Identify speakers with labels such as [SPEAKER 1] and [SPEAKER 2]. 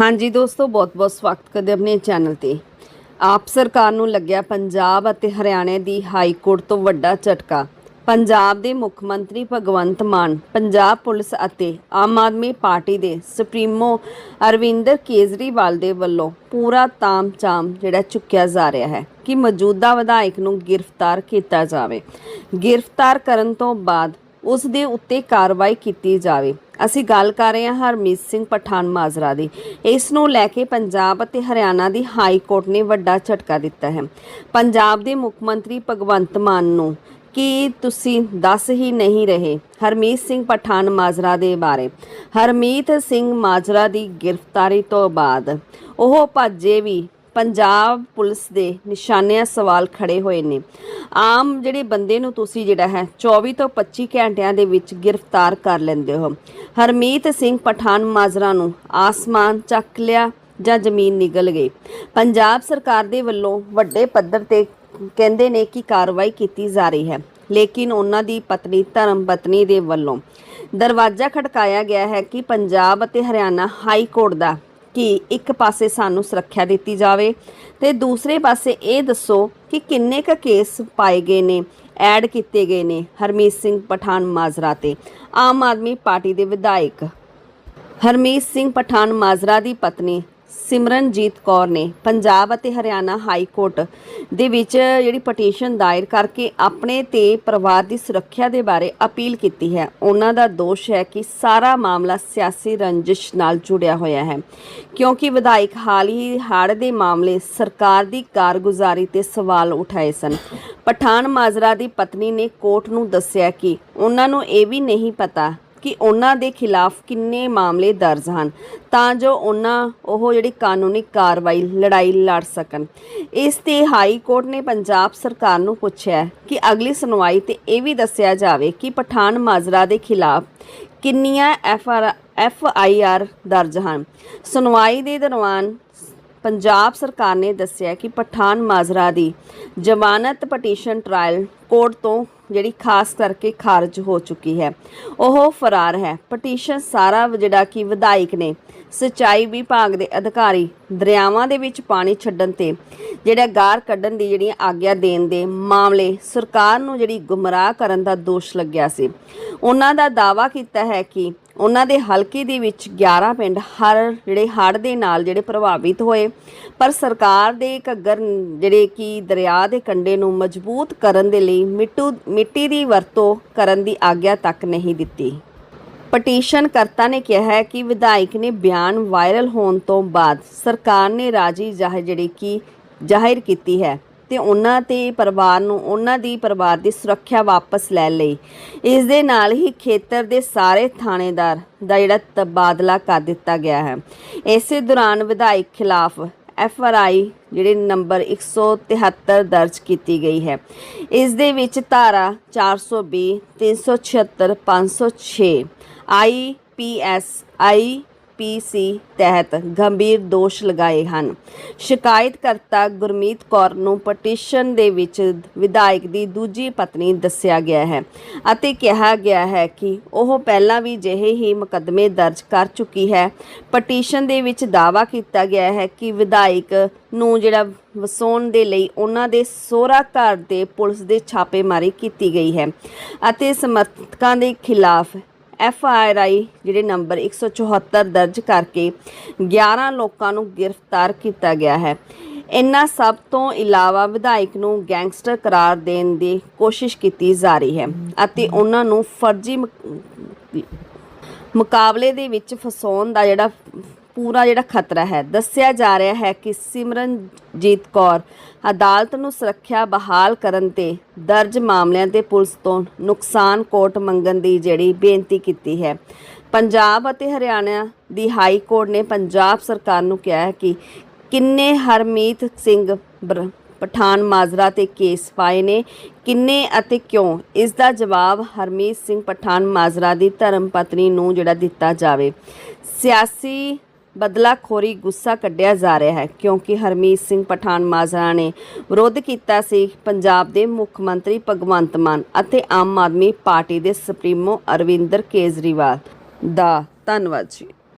[SPEAKER 1] ਹਾਂਜੀ ਦੋਸਤੋ, ਬਹੁਤ-ਬਹੁਤ ਸਵਾਗਤ ਕਰਦੇ ਆਪਣੇ ਚੈਨਲ ਤੇ। ਆਪ ਸਰਕਾਰ ਨੂੰ ਲੱਗਿਆ ਪੰਜਾਬ ਅਤੇ ਹਰਿਆਣਾ ਦੀ ਹਾਈ ਕੋਰਟ ਤੋਂ ਵੱਡਾ ਝਟਕਾ। ਪੰਜਾਬ ਦੇ ਮੁੱਖ ਮੰਤਰੀ ਭਗਵੰਤ ਮਾਨ, ਪੰਜਾਬ ਪੁਲਿਸ ਅਤੇ ਆਮ ਆਦਮੀ ਪਾਰਟੀ ਦੇ ਸੁਪਰੀਮੋ ਅਰਵਿੰਦਰ ਕੇਜਰੀਵਾਲ ਦੇ ਵੱਲੋਂ ਪੂਰਾ ਤਾਮ ਚਾਮ ਜਿਹੜਾ ਚੁੱਕਿਆ ਜਾ ਰਿਹਾ ਹੈ ਕਿ ਮੌਜੂਦਾ ਵਿਧਾਇਕ ਨੂੰ ਗ੍ਰਿਫਤਾਰ ਕੀਤਾ ਜਾਵੇ। ਗ੍ਰਿਫਤਾਰ ਕਰਨ ਤੋਂ ਬਾਅਦ ਉਸ ਦੇ ਉੱਤੇ ਕਾਰਵਾਈ ਕੀਤੀ ਜਾਵੇ। ਅਸੀਂ ਗੱਲ ਕਰ ਰਹੇ ਹਾਂ ਹਰਮੀਤ ਸਿੰਘ ਪਠਾਨ ਮਾਜਰਾ ਦੀ। ਇਸ ਨੂੰ ਲੈ ਕੇ ਪੰਜਾਬ ਅਤੇ ਹਰਿਆਣਾ ਦੀ ਹਾਈ ਕੋਰਟ ਨੇ ਵੱਡਾ ਝਟਕਾ ਦਿੱਤਾ ਹੈ। ਪੰਜਾਬ ਦੇ ਮੁੱਖ ਮੰਤਰੀ ਭਗਵੰਤ ਮਾਨ ਨੂੰ ਕਿ ਤੁਸੀਂ ਦੱਸ ਹੀ ਨਹੀਂ ਰਹੇ ਹਰਮੀਤ ਸਿੰਘ ਪਠਾਨ ਮਾਜਰਾ ਦੇ ਬਾਰੇ? ਹਰਮੀਤ ਸਿੰਘ ਮਾਜਰਾ ਦੀ ਗ੍ਰਿਫਤਾਰੀ ਤੋਂ ਬਾਅਦ ਉਹ ਭੱਜੇ ਵੀ ਪੰਜਾਬ ਪੁਲਿਸ ਦੇ ਨਿਸ਼ਾਨਿਆਂ ਸਵਾਲ ਖੜੇ ਹੋਏ ਨੇ। ਆਮ ਜਿਹੜੇ ਬੰਦੇ ਨੂੰ ਤੁਸੀਂ ਜਿਹੜਾ ਹੈ 24 ਤੋਂ 25 ਘੰਟਿਆਂ ਦੇ ਵਿੱਚ ਗ੍ਰਿਫਤਾਰ ਕਰ ਲੈਂਦੇ ਹੋ। ਹਰਮੀਤ ਸਿੰਘ ਪਠਾਨ ਮਾਜਰਾ ਨੂੰ ਆਸਮਾਨ ਚੱਕ ਲਿਆ ਜਾਂ ਜ਼ਮੀਨ ਨਿਗਲ ਗਈ। ਪੰਜਾਬ ਸਰਕਾਰ ਦੇ ਵੱਲੋਂ ਵੱਡੇ ਪੱਧਰ ਤੇ ਕਹਿੰਦੇ ਨੇ ਕਿ ਕਾਰਵਾਈ ਕੀਤੀ ਜਾ ਰਹੀ ਹੈ, ਲੇਕਿਨ ਉਹਨਾਂ ਦੀ ਪਤਨੀ ਧਰਮ ਪਤਨੀ ਦੇ ਵੱਲੋਂ ਦਰਵਾਜ਼ਾ ਖੜਕਾਇਆ ਗਿਆ ਹੈ ਕਿ ਪੰਜਾਬ ਅਤੇ ਹਰਿਆਣਾ ਹਾਈ ਕੋਰਟ ਦਾ ਕਿ ਇੱਕ ਪਾਸੇ ਸਾਨੂੰ ਸੁਰੱਖਿਆ ਦਿੱਤੀ ਜਾਵੇ ਤੇ ਦੂਸਰੇ ਪਾਸੇ ਇਹ ਦੱਸੋ ਕਿ ਕਿੰਨੇ ਕ ਕੇਸ ਪਾਏ ਗਏ ਨੇ, ਐਡ ਕੀਤੇ ਗਏ ਨੇ ਹਰਮੀਤ ਸਿੰਘ ਪਠਾਨ ਮਾਜਰਾ ਤੇ। ਆਮ ਆਦਮੀ ਪਾਰਟੀ ਦੇ ਵਿਧਾਇਕ ਹਰਮੀਤ ਸਿੰਘ ਪਠਾਨ ਮਾਜਰਾ ਦੀ ਪਤਨੀ ਸਿਮਰਨਜੀਤ ਕੌਰ ਨੇ ਪੰਜਾਬ ਅਤੇ ਹਰਿਆਣਾ ਹਾਈ ਕੋਰਟ ਦੇ ਵਿੱਚ ਜਿਹੜੀ ਪਟੀਸ਼ਨ ਦਾਇਰ ਕਰਕੇ ਆਪਣੇ ਤੇ ਪਰਿਵਾਰ ਦੀ ਸੁਰੱਖਿਆ ਦੇ ਬਾਰੇ ਅਪੀਲ ਕੀਤੀ ਹੈ। ਉਹਨਾਂ ਦਾ ਦੋਸ਼ ਹੈ ਕਿ ਸਾਰਾ ਮਾਮਲਾ ਸਿਆਸੀ ਰੰਜਿਸ਼ ਨਾਲ ਜੁੜਿਆ ਹੋਇਆ ਹੈ। ਕਿਉਂਕਿ ਵਿਧਾਇਕ ਹਾਲ ਹੀ ਹਾੜ ਦੇ ਮਾਮਲੇ ਸਰਕਾਰ ਦੀ ਕਾਰਗੁਜ਼ਾਰੀ ਤੇ ਸਵਾਲ ਉਠਾਏ ਸਨ। ਪਠਾਨ ਮਾਜਰਾ ਦੀ ਪਤਨੀ ਨੇ ਕੋਰਟ ਨੂੰ ਦੱਸਿਆ ਕਿ ਉਹਨਾਂ ਨੂੰ ਇਹ ਵੀ ਨਹੀਂ ਪਤਾ ਕਿ ਉਹਨਾਂ ਦੇ ਖਿਲਾਫ ਕਿੰਨੇ ਮਾਮਲੇ ਦਰਜ ਹਨ, ਤਾਂ ਜੋ ਉਹਨਾਂ ਉਹ ਜਿਹੜੀ ਕਾਨੂੰਨੀ ਕਾਰਵਾਈ ਲੜਾਈ ਲੜ ਸਕਣ। ਇਸ ਤੇ ਹਾਈ ਕੋਰਟ ਨੇ ਪੰਜਾਬ ਸਰਕਾਰ ਨੂੰ ਪੁੱਛਿਆ ਕਿ ਅਗਲੀ ਸੁਣਵਾਈ ਤੇ ਇਹ ਵੀ ਦੱਸਿਆ ਜਾਵੇ ਕਿ ਪਠਾਨ ਮਾਜਰਾ ਦੇ ਖਿਲਾਫ ਕਿੰਨੀਆਂ F R F I R ਦਰਜ ਹਨ। ਸੁਣਵਾਈ ਦੇ ਦੌਰਾਨ ਪੰਜਾਬ ਸਰਕਾਰ ਨੇ ਦੱਸਿਆ ਕਿ ਪਠਾਨ ਮਾਜਰਾ ਦੀ ਜ਼ਮਾਨਤ ਪਟੀਸ਼ਨ ਟ੍ਰਾਇਲ ਕੋਰਟ ਤੋਂ ਜਿਹੜੀ ਖਾਸ ਕਰਕੇ ਖਾਰਜ ਹੋ ਚੁੱਕੀ ਹੈ। ਉਹ ਫਰਾਰ ਹੈ। ਪਟੀਸ਼ਨ ਸਾਰਾ ਜਿਹੜਾ ਕਿ ਵਿਧਾਇਕ ਨੇ, ਸਿੰਚਾਈ ਵਿਭਾਗ ਦੇ ਅਧਿਕਾਰੀ ਦਰਿਆਵਾਂ ਦੇ ਵਿੱਚ ਪਾਣੀ ਛੱਡਣ ਤੇ ਜਿਹੜਾ ਗਾਰ ਕੱਢਣ ਦੀ ਜਿਹੜੀ ਆਗਿਆ ਦੇਣ ਦੇ ਮਾਮਲੇ ਸਰਕਾਰ ਨੂੰ ਜਿਹੜੀ ਗੁੰਮਰਾਹ ਕਰਨ ਦਾ ਦੋਸ਼ ਲੱਗਿਆ ਸੀ। ਉਹਨਾਂ ਦਾ ਦਾਵਾ ਕੀਤਾ ਹੈ ਕਿ ਉਹਨਾਂ ਦੇ ਹਲਕੇ ਦੇ ਵਿੱਚ 11 ਪਿੰਡ ਹਰ ਜਿਹੜੇ ਹੜ੍ਹ ਦੇ ਨਾਲ ਜਿਹੜੇ ਪ੍ਰਭਾਵਿਤ ਹੋਏ। ਪਰ ਸਰਕਾਰ ਦੇ ਘੱਗਰ ਜਿਹੜੇ ਕਿ ਦਰਿਆ ਦੇ ਕੰਢੇ ਨੂੰ ਮਜ਼ਬੂਤ ਕਰਨ ਦੇ ਲਈ ਮਿੱਟੂ, ਮਿੱਟੀ ਦੀ ਵਰਤੋਂ ਕਰਨ ਦੀ ਆਗਿਆ ਤੱਕ ਨਹੀਂ ਦਿੱਤੀ। ਪਟੀਸ਼ਨ ਕਰਤਾ ਨੇ ਕਿਹਾ ਹੈ ਕਿ ਵਿਧਾਇਕ ਨੇ ਬਿਆਨ ਵਾਇਰਲ ਹੋਣ ਤੋਂ ਬਾਅਦ ਸਰਕਾਰ ਨੇ ਰਾਜੀ ਜ਼ਾਹਿਰ ਜਿਹੜੀ ਕਿ ਜ਼ਾਹਿਰ ਕੀਤੀ ਹੈ। ਤੇ ਉਹਨਾਂ ਤੇ ਪਰਿਵਾਰ ਨੂੰ, ਉਹਨਾਂ ਦੀ ਪਰਿਵਾਰ ਦੀ ਸੁਰੱਖਿਆ ਵਾਪਸ ਲੈ ਲਈ। ਇਸ ਦੇ ਨਾਲ ਹੀ ਖੇਤਰ ਦੇ ਸਾਰੇ ਥਾਣੇਦਾਰ ਦਾ ਜਿਹੜਾ ਤਬਾਦਲਾ ਕਰ ਦਿੱਤਾ ਗਿਆ ਹੈ। ਇਸੇ ਦੌਰਾਨ ਵਿਧਾਇਕ ਖਿਲਾਫ ਐਫ ਆਰ ਆਈ ਜਿਹੜੇ ਨੰਬਰ 173 ਦਰਜ ਕੀਤੀ ਗਈ ਹੈ। ਇਸ ਦੇ ਵਿੱਚ ਧਾਰਾ 420 376 506 ਆਈ ਪੀ ਐਸ ਆਈ ਪੀਸੀ ਤਹਿਤ ਗੰਭੀਰ ਦੋਸ਼ ਲਗਾਏ ਹਨ। ਸ਼ਿਕਾਇਤਕਰਤਾ ਗੁਰਮੀਤ ਕੌਰ ਨੂੰ ਪਟੀਸ਼ਨ ਦੇ ਵਿੱਚ ਵਿਧਾਇਕ ਦੀ ਦੂਜੀ ਪਤਨੀ ਦੱਸਿਆ ਗਿਆ ਹੈ ਅਤੇ ਕਿਹਾ ਗਿਆ ਹੈ ਕਿ ਉਹ ਪਹਿਲਾਂ ਵੀ ਜਿਹੇ ਹੀ ਮੁਕੱਦਮੇ ਦਰਜ ਕਰ ਚੁੱਕੀ ਹੈ। ਪਟੀਸ਼ਨ ਦੇ ਵਿੱਚ ਦਾਅਵਾ ਕੀਤਾ ਗਿਆ ਹੈ ਕਿ ਵਿਧਾਇਕ ਨੂੰ ਜਿਹੜਾ ਵਸਾਉਣ ਦੇ ਲਈ ਉਹਨਾਂ ਦੇ ਸੋਹਰਾ ਘਰ ਦੇ ਪੁਲਿਸ ਦੇ ਛਾਪੇਮਾਰੀ ਕੀਤੀ ਗਈ ਹੈ ਅਤੇ ਸਮਰਥਕਾਂ ਦੇ ਖਿਲਾਫ ਐਫ ਆਰ ਆਈ ਜਿਹੜੇ ਨੰਬਰ 174 ਦਰਜ ਕਰਕੇ 11 ਲੋਕਾਂ ਨੂੰ ਗ੍ਰਿਫਤਾਰ ਕੀਤਾ ਗਿਆ ਹੈ। ਇਨ੍ਹਾਂ ਸਭ ਤੋਂ ਇਲਾਵਾ ਵਿਧਾਇਕ ਨੂੰ ਗੈਂਗਸਟਰ ਕਰਾਰ ਦੇਣ ਦੀ ਕੋਸ਼ਿਸ਼ ਕੀਤੀ ਜਾ ਰਹੀ ਹੈ ਅਤੇ ਉਹਨਾਂ ਨੂੰ ਫਰਜ਼ੀ ਮੁਕ- ਮੁਕਾਬਲੇ ਦੇ ਵਿੱਚ ਫਸਾਉਣ ਦਾ ਜਿਹੜਾ ਪੂਰਾ ਜਿਹੜਾ ਖਤਰਾ ਹੈ। ਦੱਸਿਆ ਜਾ ਰਿਹਾ ਹੈ ਕਿ ਸਿਮਰਨਜੀਤ ਕੌਰ ਅਦਾਲਤ ਨੂੰ ਸੁਰੱਖਿਆ ਬਹਾਲ ਕਰਨ ਤੇ ਦਰਜ ਮਾਮਲਿਆਂ ਤੇ ਪੁਲਿਸ ਤੋਂ ਨੁਕਸਾਨ ਕੋਟ ਮੰਗਣ ਦੀ ਜਿਹੜੀ ਬੇਨਤੀ ਕੀਤੀ ਹੈ। ਪੰਜਾਬ ਅਤੇ ਹਰਿਆਣਾ ਦੀ ਹਾਈ ਕੋਰਟ ਨੇ ਪੰਜਾਬ ਸਰਕਾਰ ਨੂੰ ਕਿਹਾ ਹੈ ਕਿ ਕਿੰਨੇ ਹਰਮੀਤ ਸਿੰਘ ਬਰ- ਪਠਾਨ ਮਾਜਰਾ ਤੇ ਕੇਸ ਪਾਏ ਨੇ, ਕਿੰਨੇ ਅਤੇ ਕਿਉਂ? ਇਸ ਦਾ ਜਵਾਬ ਹਰਮੀਤ ਸਿੰਘ ਪਠਾਨ ਮਾਜਰਾ ਦੀ ਧਰਮ ਪਤਨੀ ਨੂੰ ਜਿਹੜਾ ਦਿੱਤਾ ਜਾਵੇ। ਸਿਆਸੀ ਬਦਲਾਖੋਰੀ ਗੁੱਸਾ ਕੱਢਿਆ ਜਾ ਰਿਹਾ ਹੈ, ਕਿਉਂਕਿ ਹਰਮੀਤ ਸਿੰਘ ਪਠਾਨ ਮਾਜਰਾ ਨੇ ਵਿਰੋਧ ਕੀਤਾ ਸੀ। ਪੰਜਾਬ ਦੇ ਮੁੱਖ ਮੰਤਰੀ ਭਗਵੰਤ ਮਾਨ ਅਤੇ ਆਮ ਆਦਮੀ ਪਾਰਟੀ ਦੇ ਸੁਪਰੀਮੋ ਅਰਵਿੰਦਰ ਕੇਜਰੀਵਾਲ ਦਾ। ਧੰਨਵਾਦ ਜੀ।